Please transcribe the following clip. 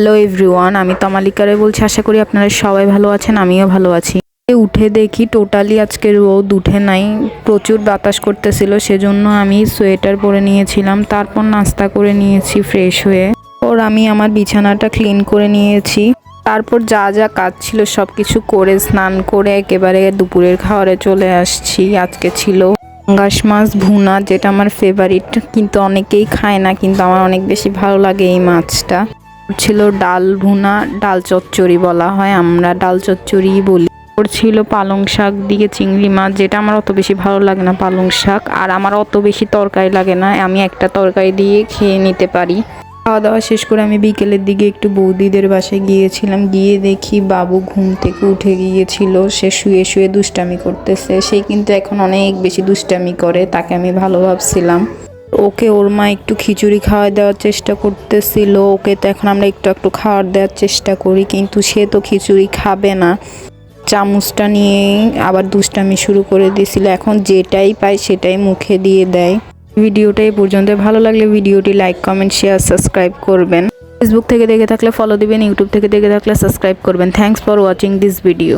Hello everyone, আমি তমালিকারে বলছি, আশা করি আপনারা সবাই ভালো আছেন, আমিও ভালো আছি। উঠে দেখি টোটালি আজকে রোদ উঠে নাই, প্রচুর বাতাস করতেছিল, সেজন্য আমি সোয়েটার পরে নিয়েছিলাম, তারপর নাস্তা করে নিয়েছি ফ্রেশ হয়ে। ওর আমি আমার বিছানাটা ক্লিন করে নিয়েছি, তারপর যা যা কাজ ছিল সব কিছু করে স্নান করে একেবারে দুপুরের খাবারে চলে আসছি, আজকে ছিল পাঙ্গাস মাছ ভুনা, যেটা আমার ফেভারিট কিন্তু অনেকেই খায় না, কিন্তু আমার অনেক বেশি ভালো লাগে এই মাছটা। ছিল ডাল ভুনা, ডাল চচ্চড়ি বলা হয়, আমরা ডাল চচ্চড়ি বলি। ছিল পালং শাক দিয়ে চিংড়ি মাছ, যেটা আমার অত বেশি ভালো লাগে না পালং শাক, আর আমার অত বেশি তরকারি লাগে না, আমি একটা তরকারি দিয়ে খেয়ে নিতে পারি। খাওয়া দাওয়া শেষ করে আমি বিকেলের দিকে একটু বৌদিদের বাসায় গিয়েছিলাম, গিয়ে দেখি বাবু ঘুম থেকে উঠে গিয়েছিল, সে শুয়ে শুয়ে দুষ্টামি করতেছে, সে কিন্তু এখন অনেক বেশি দুষ্টামি করে, তাকে আমি ভালো ভাবছিলাম। ওকে ওর মা একটু খিচুড়ি খাওয়া দেওয়ার চেষ্টা করতেছিল, ওকে তো এখন আমরা একটু একটু খাওয়ার দেওয়ার চেষ্টা করি, কিন্তু সে তো খিচুড়ি খাবে না। চামচটা নিয়ে আবার দুষ্টামি শুরু করে দিয়েছিল, এখন যেটাই পায় সেটাই মুখে দিয়ে দেয়। ভিডিওটা এই পর্যন্ত ভালো লাগলে ভিডিওটি লাইক, কমেন্ট, শেয়ার, সাবস্ক্রাইব করবেন। ফেসবুক থেকে দেখে থাকলে ফলো দিবেন, ইউটিউব থেকে দেখে থাকলে সাবস্ক্রাইব করবেন। Thanks for watching this video